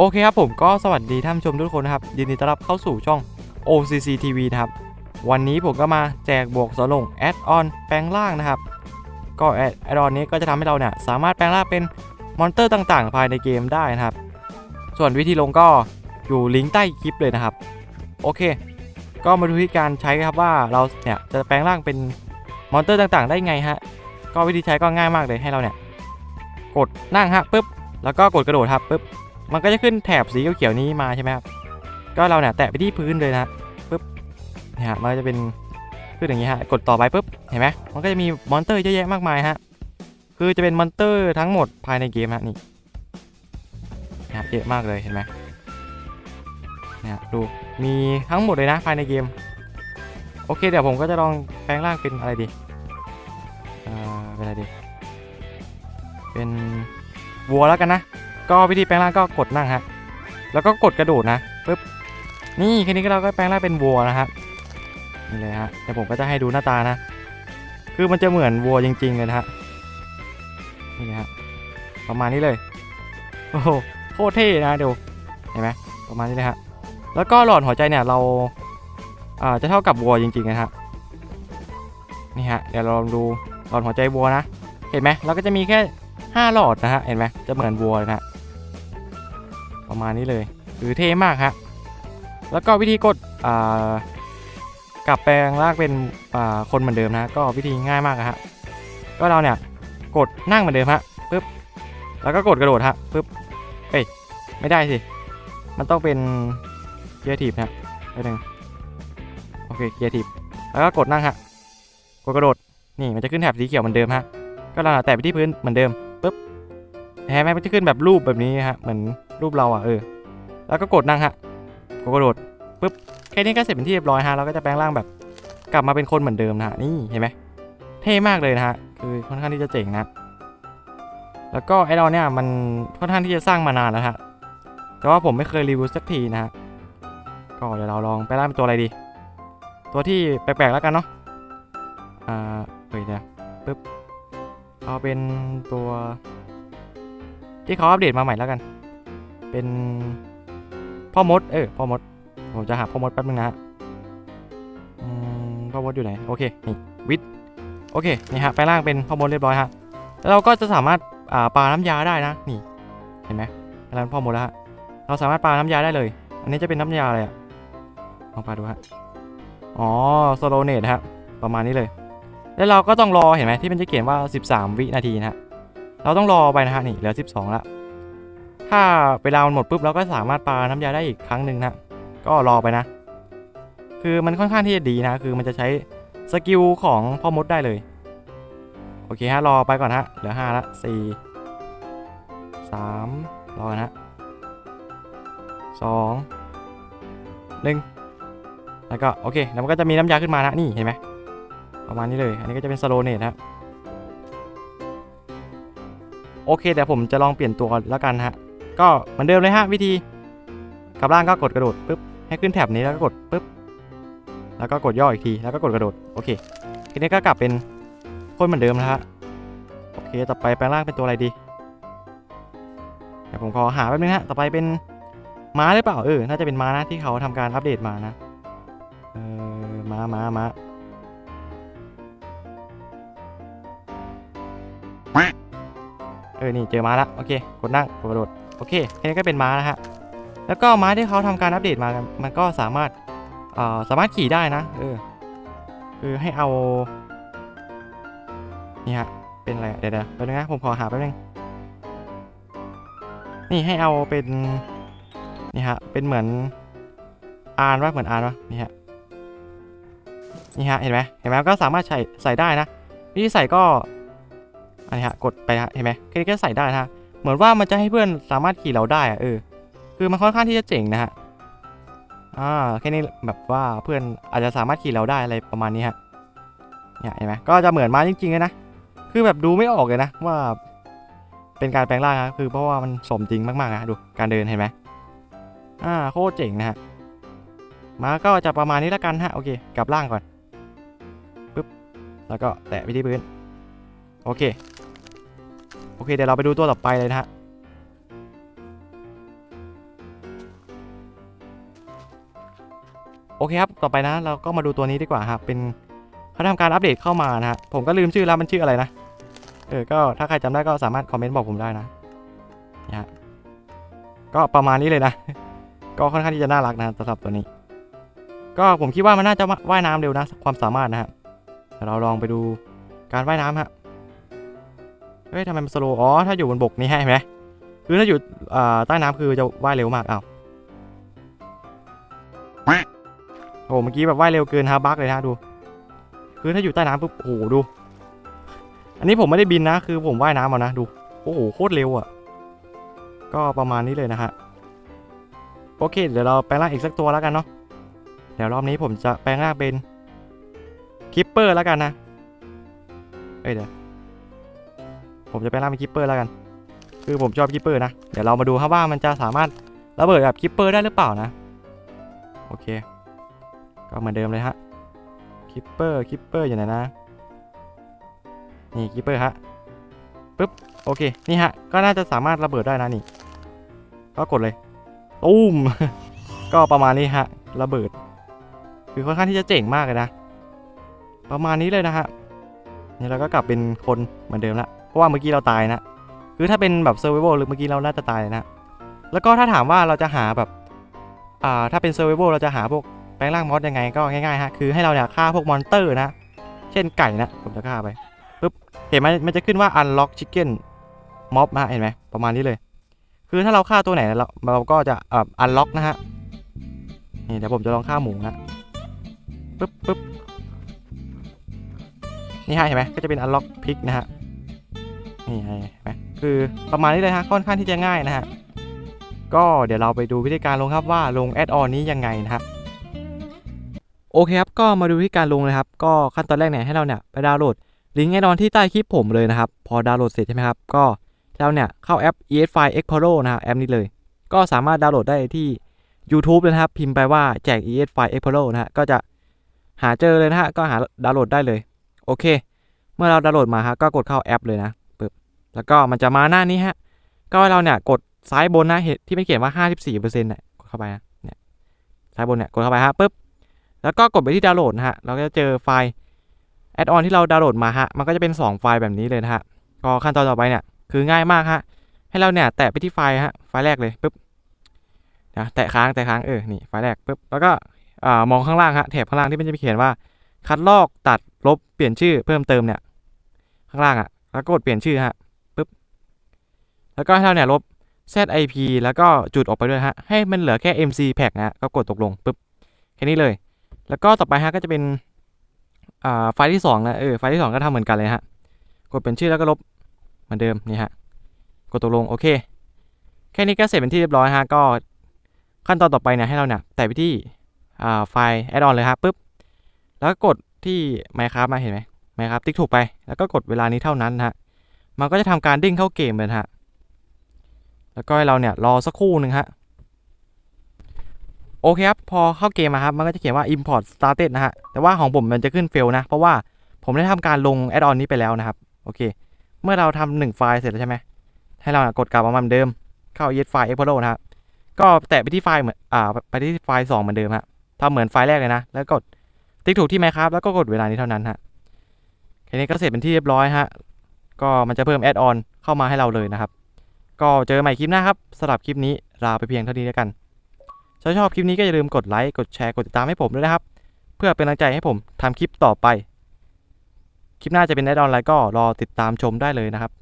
โอเคครับผมก็สวัสดีท่านชมทุกคนนะครับ ยินดีต้อนรับเข้าสู่ช่อง OCC TV นะครับ วันนี้ผมก็มาแจกบวกสลงแอดออนแปลงร่างนะครับ ก็แอดออนนี้ก็จะทำให้เราเนี่ยสามารถแปลงร่างเป็นมอนเตอร์ต่างๆ ภายในเกมได้นะครับ ส่วนวิธีลงก็อยู่ลิงก์ใต้คลิปเลยนะครับ โอเค ก็มาดูวิธีการใช้ครับว่าเราเนี่ยจะแปลงร่างเป็นมอนเตอร์ต่างๆ ได้ไงฮะก็วิธีใช้ก็ง่ายมากเลยให้เราเนี่ยกดนั่งฮะปุ๊บแล้วก็กดกระโดดครับปุ๊บ มันก็จะขึ้นแถบสีเขียวๆนี้มาใช่ไหมครับ ก็เราเนี่ยแตะไปที่พื้นเลยนะปุ๊บเนี่ยฮะมันจะเป็นขึ้นอย่างนี้ฮะ กดต่อไปปุ๊บ เห็นไหมมันก็จะมีมอนเตอร์เยอะแยะมากมายฮะ คือจะเป็นมอนเตอร์ทั้งหมดภายในเกมฮะนี่นะเยอะมากเลยเห็นไหมเนี่ยดู มีทั้งหมดเลยนะภายในเกม โอเคเดี๋ยวผมก็จะลองแปลงร่างเป็นอะไรดี เอ่อ เป็นอะไรดี เป็นวัวแล้วกันนะ ก็วิธีแปลงร่างก็กดนั่งฮะ แล้วก็กดกระโดดนะปึ๊บ นี่แค่นี้ก็เราก็แปลงร่างเป็นวัวนะฮะ นี่เลยฮะ เดี๋ยวผมก็จะให้ดูหน้าตานะ คือมันจะเหมือนวัวจริง ๆ เลยนะฮะ นี่ฮะ ประมาณนี้เลย โอ้โห โคตรเท่นะเดี๋ยวเห็นไหมประมาณนี้เลยฮะ แล้วก็หลอดหัวใจเนี่ยเราอ่าจะเท่ากับวัวจริงๆนะฮะ นี่ฮะ เดี๋ยวเราลองดูหลอดหัวใจวัวนะ เห็นไหมเราก็จะมีแค่5หลอดนะฮะ เห็นไหมจะเหมือนวัวเลยนะฮะ ประมาณนี้เลยคือเท่มากฮะแล้วก็วิธีกดกลับแปลงร่างเป็นคนเหมือนเดิมนะ ก็วิธีง่ายมากฮะก็เราเนี่ยกดนั่งเหมือนเดิมฮะปึ๊บแล้วก็กดกระโดดฮะปึ๊บเอ้ยไม่ได้สิมันต้องเป็นเกียร์ทีบนะไปหนึ่งโอเคเกียร์ทีบแล้วก็กดนั่งฮะกดกระโดดนี่มันจะขึ้นแถบสีเขียวเหมือนเดิมฮะก็เราแตะไปที่พื้นเหมือนเดิมปึ๊บเห็นไหมมันจะขึ้นแบบรูปแบบนี้ฮะเหมือน รูปเราอะเออ แล้วก็กดนั่งฮะกดกระโดดปึ๊บแค่นี้ก็เสร็จเป็นที่เรียบร้อยฮะเราก็จะแปลงร่างแบบ กลับมาเป็นคนเหมือนเดิมนะฮะนี่เห็นไหมเท่มากเลยนะฮะคือค่อนข้างที่จะเจ๋งนะแล้วก็ไอเราเนี่ยมันค่อนข้างที่จะสร้างมานานแล้วฮะแต่ว่าผมไม่เคยรีวิวสักทีนะฮะก็เดี๋ยวเราลองไปล่างเป็นตัวอะไรดี ตัวที่แปลกๆแล้วกันเนาะอ่าเฮ้ยเดี๋ยวปึ๊บเอาเป็นตัวที่เขาอัปเดตมาใหม่แล้วกัน เป็นพ่อมด เออพ่อมด ผมจะหาพ่อมดแป๊บนึงนะฮะอืมพ่อมดอยู่ไหน โอเค นี่ วิทโอเค นี่ฮะ ไปล่างเป็นพ่อมดเรียบร้อยฮะ แล้วเราก็จะสามารถอ่าปาน้ำยาได้นะ นี่ เห็นไหมไปลงเป็นพ่อมดแล้วฮะ เราสามารถปาน้ำยาได้เลย อันนี้จะเป็นน้ำยาอะไรอะลองปาดูฮะ อ๋อโซโลเนตฮะ ประมาณนี้เลย แล้วเราก็ต้องรอ เห็นไหมที่มันจะเขียนว่า 13 วินาทีนะฮะ เราต้องรอไปนะฮะ นี่ เหลือ 12ละ ถ้าเวลามันหมดปุ๊บเราก็สามารถปาน้ำยาได้อีกครั้งหนึ่งนะก็รอไปนะ คือมันค่อนข้างที่จะดีนะ คือมันจะใช้สกิลของพ่อมดได้เลย โอเคฮะรอไปก่อนฮะเหลือ5ละ4 3รอกันฮะ2 1แล้วก็โอเคแล้วมันก็จะมีน้ำยาขึ้นมานะนี่เห็นไหมประมาณนี้เลย อันนี้ก็จะเป็นสโลเนตครับโอเคเดี๋ยวผมจะลองเปลี่ยนตัวแล้วกันฮะ ก็เหมือนเดิมเลยฮะวิธีกลับล่างก็กดกระโดดปุ๊บให้ขึ้นแถบนี้แล้วก็กดปุ๊บแล้วก็กดย่ออีกทีแล้วก็กดกระโดดโอเคทีนี้ก็กลับเป็นคนเหมือนเดิมนะฮะโอเคต่อไปแปลงร่างเป็นตัวอะไรดีเดี๋ยวผมขอหาแป๊บนึงฮะต่อไปเป็นม้าหรือเปล่าเออน่าจะเป็นม้านะที่เขาทำการอัปเดตมานะเออม้าม้าม้าเออนี่เจอม้าละโอเคกดนั่งกดกระโดด โอเคแค่นี้ก็เป็นม้านะฮะ แล้วก็ม้าที่เขาทำการอัปเดตมา มันก็สามารถสามารถขี่ได้นะ เออ คือให้เอา นี่ฮะ เป็นอะไร เดี๋ยวเดี๋ยวแป๊บนึงนะ ผมขอหาแป๊บนึง นี่ให้เอาเป็น นี่ฮะ เป็นเหมือนอานวะเหมือนอานวะนี่ฮะ นี่ฮะ เห็นไหมเห็นไหมก็สามารถใส่ใส่ได้นะ วิธีใส่ก็ อันนี้ฮะ กดไปฮะ เห็นไหมแค่นี้ก็ใส่ได้นะ เหมือนว่ามันจะให้เพื่อนสามารถขี่เราได้อะเออ คือมันค่อนข้างที่จะเจ๋งนะฮะ อ่าแค่นี้แบบว่าเพื่อนอาจจะสามารถขี่เราได้อะไรประมาณนี้ฮะ เนี่ยเห็นไหมก็จะเหมือนม้าจริงๆเลยนะ คือแบบดูไม่ออกเลยนะว่า เป็นการแปลงร่างนะคือเพราะว่ามันสมจริงมากๆนะดูการเดินเห็นไหมอ่าโคตรเจ๋งนะฮะม้าก็จะประมาณนี้แล้วกันฮะโอเคกลับร่างก่อนปึ๊บแล้วก็แตะไปที่พื้นโอเค โอเคเดี๋ยวเราไปดูตัวต่อไปเลยนะฮะโอเคครับ ต่อไปนะ เราก็มาดูตัวนี้ดีกว่าฮะเป็นเขาทำการอัปเดตเข้ามานะฮะผมก็ลืมชื่อแล้วมันชื่ออะไรนะเออก็ถ้าใครจำได้ก็สามารถคอมเมนต์บอกผมได้นะนะก็ประมาณนี้เลยนะ ก็ค่อนข้างที่จะน่ารักนะสำหรับตัวนี้ ก็ผมคิดว่ามันน่าจะว่ายน้ำเร็วนะ ความสามารถนะฮะเราลองไปดูการว่ายน้ำฮะ เฮ้ยทำไมมันสโลว์อ๋อ ถ้าอยู่บนบกนี่ให้ไหมคือถ้าอยู่ใต้น้ำคือจะว่ายเร็วมากอ้าวโอ้โหเมื่อกี้แบบว่ายเร็วเกินฮะบักเลยนะดู คือถ้าอยู่ใต้น้ำปุ๊บโอ้โหดู อันนี้ผมไม่ได้บินนะ คือผมว่ายน้ำเอานะดู โอ้โหโคตรเร็วอะ ก็ประมาณนี้เลยนะฮะ โอเค เดี๋ยวเราแปลงร่างอีกสักตัวแล้วกันเนาะ เดี๋ยวรอบนี้ผมจะแปลงร่างเป็นคิปเปอร์แล้วกันนะ เอ้ยเดี๋ยว ผมจะแปลงร่าเป็นคิปเปอร์แล้วกัน คือผมชอบคิปเปอร์นะ เดี๋ยวเรามาดูครับว่ามันจะสามารถระเบิดแบบคิปเปอร์ได้หรือเปล่านะ โอเค ก็เหมือนเดิมเลยฮะ คิปเปอร์ คิปเปอร์อยู่ไหนนะ นี่คิปเปอร์ฮะ ปึ๊บ โอเค นี่ฮะ ก็น่าจะสามารถระเบิดได้นะนี่ ก็กดเลย ตุ้ม ก็ประมาณนี้ฮะ ระเบิด คือค่อนข้างที่จะเจ๋งมากเลยนะ ประมาณนี้เลยนะฮะ นี่เราก็กลับเป็นคนเหมือนเดิมละ เพราะว่าเมื่อกี้เราตายนะคือถ้าเป็นแบบเซอร์ไว l หรือเมื่อกี้เราน่าจะตายนะ แล้วก็ถ้าถามว่าเราจะหาแบบอ่าถ้าเป็นเซอร์ไว l เราจะหาพวกแปลงร่างมอสยังไงก็ง่ายๆฮะคือให้เราเนี่ยฆ่าพวกมอนสเตอร์นะ เช่นไก่นะผมจะฆ่าไปปึ๊บเห็นไหมมันจะขึ้นว่า unlock chicken mob นะเห็นไหมประมาณนี้เลย คือถ้าเราฆ่าตัวไหนเราเราก็จะอ่อ unlock นะฮะนี่เดี๋ยวผมจะลองฆ่าหมูนะปึ๊บปึ๊บนี่ฮะเห็นไหมก็จะเป็น unlock pick นะฮะ นี่เห็นไหมคือประมาณนี้เลยฮะค่อนข้างที่จะง่ายนะฮะก็เดี๋ยวเราไปดูวิธีการลงครับว่าลงแอดออนนี้ยังไงนะฮะโอเคครับก็มาดูวิธีการลงเลยครับ ก็ขั้นตอนแรกเนี่ยให้เราเนี่ยไปดาวน์โหลดลิงก์แอดออนที่ใต้คลิปผมเลยนะครับพอดาวน์โหลดเสร็จใช่ไหมครับก็เราเนี่ยเข้าแอป ES5 Explorer นะฮะแอปนี้เลย ก็สามารถดาวน์โหลดได้ที่ YouTube เลยนะครับ พิมพ์ไปว่าแจก ES5 Explorer นะฮะก็จะหาเจอเลยนะฮะก็หาดาวน์โหลดได้เลย โอเค เมื่อเราดาวน์โหลดมาฮะก็กดเข้าแอปเลยนะ แล้วก็มันจะมาหน้านี้ฮะ ก็ให้เราเนี่ยกดซ้ายบนนะเห็นที่มันเขียนว่า 54%เนี่ยกดเข้าไปนะเนี่ยซ้ายบนเนี่ยกดเข้าไปฮะปึ๊บแล้วก็กดไปที่ดาวน์โหลดนะฮะเราก็จะเจอไฟล์แอดออนที่เราดาวน์โหลดมาฮะมันก็จะเป็น 2 ไฟล์แบบนี้เลยนะฮะก็ขั้นตอนต่อไปเนี่ยคือง่ายมากฮะให้เราเนี่ยแตะไปที่ไฟล์ฮะไฟล์แรกเลยปึ๊บนะแตะค้างแตะค้างเออนี่ไฟล์แรกปึ๊บแล้วก็อมองข้างล่างฮะแถบข้างล่างที่มันจะเขียนว่า คัดลอกตัดลบเปลี่ยนชื่อเพิ่มเติมเนี่ยข้างล่างอะแล้วกดเปลี่ยนชื่อฮะ แล้วก็ให้เราเนี่ยลบ ZIP แล้วก็จุดออกไปด้วยฮะ ให้มันเหลือแค่ MC pack นะฮะก็กดตกลงปึ๊บแค่นี้เลย แล้วก็ต่อไปฮะก็จะเป็นอ่าไฟล์ที่2นะเออไฟล์ที่ 2 ก็ทำเหมือนกันเลยฮะ กดเปลี่ยนชื่อแล้วก็ลบเหมือนเดิมนี่ฮะ กดตกลงโอเค แค่นี้ก็เสร็จเป็นที่เรียบร้อยฮะ ก็ขั้นตอนต่อไปเนี่ยให้เราเนี่ยแตะไปที่อ่าไฟล์ add on เลยครับปึ๊บ แล้วก็กดที่ Minecraft มาเห็นไหม Minecraft ติ๊กถูกไป แล้วก็กดเวลานี้เท่านั้นนะฮะ มันก็จะทำการดิ้งเข้าเกมเลยฮะ แล้วก็ให้เราเนี่ยรอสักครู่หนึ่งฮะโอเคครับ พอเข้าเกมมาครับ มันก็จะเขียนว่า import started นะฮะ แต่ว่าของผมมันจะขึ้น fail นะ เพราะว่าผมได้ทำการลง add on นี้ไปแล้วนะครับ โอเค เมื่อเราทำหนึ่งไฟล์เสร็จแล้วใช่ไหม ให้เรากดกลับมาเหมือนเดิม เข้า ES ไฟล์ explore นะครับก็แตะไปที่ไฟล์เหมือน อ่า ไปที่ไฟล์ 2 เหมือนเดิมฮะทำเหมือนไฟล์แรกเลยนะ แล้วกดติ๊กถูกที่ Minecraft แล้วก็กดเวลานี้เท่านั้นฮะแค่นี้ก็เสร็จเป็นที่เรียบร้อยฮะ ก็มันจะเพิ่มแอดออนเข้ามาให้เราเลยนะครับ ก็เจอใหม่คลิปหน้าครับสำหรับคลิปนี้ลาไปเพียงเท่านี้แล้วกันถ้าชอบคลิปนี้ก็อย่าลืมกดไลค์กดแชร์กดติดตามให้ผมด้วยนะครับ เพื่อเป็นกำลังใจให้ผมทำคลิปต่อไป คลิปหน้าจะเป็นแอดออนอะไรก็รอติดตามชมได้เลยนะครับ